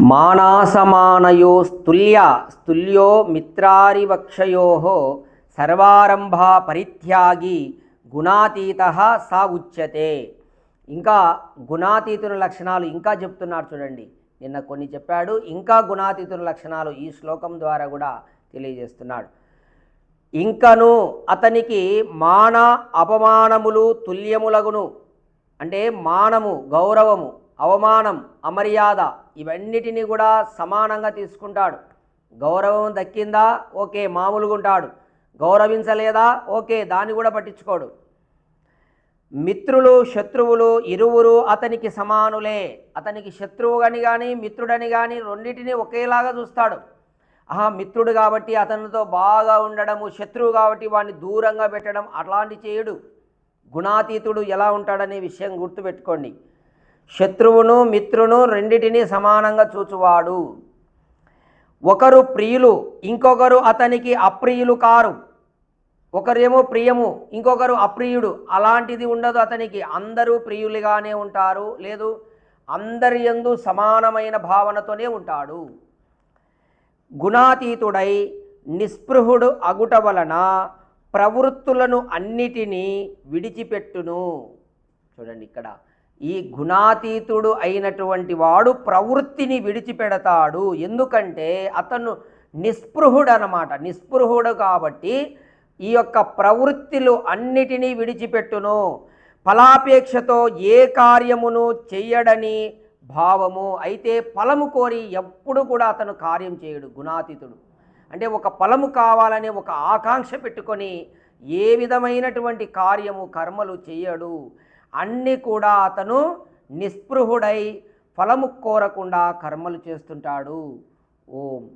మానాసమానయో స్తుల్య స్తుల్యో మిత్రారివక్షయో సర్వారంభా పరిత్యాగి గుణాతీత సా ఉచ్యతే. ఇంకా గుణాతీతుల లక్షణాలు ఇంకా చెప్తున్నారు చూడండి. నిన్న కొన్ని చెప్పాడు. ఇంకా గుణాతీతుల లక్షణాలు ఈ శ్లోకం ద్వారా కూడా తెలియజేస్తున్నాడు. ఇంకను అతనికి మాన అపమానములు తుల్యములగును. అంటే మానము గౌరవము. అవమానం అమర్యాద ఇవన్నిటినీ కూడా సమానంగా తీసుకుంటాడు. గౌరవం దక్కిందా? ఓకే మామూలుగా ఉంటాడు. గౌరవించలేదా? ఓకే దాన్ని కూడా పట్టించుకోడు. మిత్రులు శత్రువులు ఇరువురు అతనికి సమానులే. అతనికి శత్రువు అని కానీ మిత్రుడని కానీ రెండింటినీ ఒకేలాగా చూస్తాడు. ఆహా మిత్రుడు కాబట్టి అతనితో బాగా ఉండడము శత్రువు కాబట్టి వాడిని దూరంగా పెట్టడం అట్లాంటి చేయడు. గుణాతీతుడు ఎలా ఉంటాడనే విషయం గుర్తుపెట్టుకోండి. శత్రువును మిత్రును రెండిటినీ సమానంగా చూచువాడు. ఒకరు ప్రియులు ఇంకొకరు అతనికి అప్రియులు కారు. ఒకరేమో ప్రియము ఇంకొకరు అప్రియుడు. అలాంటిది ఉండదు అతనికి. అందరూ ప్రియులుగానే ఉంటారు. లేదు అందరి యందు సమానమైన భావనతోనే ఉంటాడు. గుణాతీతుడై నిస్పృహుడు అగుట వలన ప్రవృత్తులను అన్నిటినీ విడిచిపెట్టును. చూడండి ఇక్కడ. ఈ గుణాతీతుడు అయినటువంటి వాడు ప్రవృత్తిని విడిచిపెడతాడు. ఎందుకంటే అతను నిస్పృహుడు అనమాట నిస్పృహుడు కాబట్టి ఈ యొక్క ప్రవృత్తిలు అన్నిటినీ విడిచిపెట్టును. ఫలాపేక్షతో ఏ కార్యమును చెయ్యడని భావము అయితే ఫలము కోరి ఎప్పుడు కూడా అతను కార్యం చేయడు గుణాతీతుడు. అంటే ఒక ఫలము కావాలనే ఒక ఆకాంక్ష పెట్టుకొని ఏ విధమైనటువంటి కార్యము కర్మలు చేయడు అన్నీ కూడా అతను నిస్పృహుడై ఫలము కోరకుండా కర్మలు చేస్తుంటాడు. ఓం.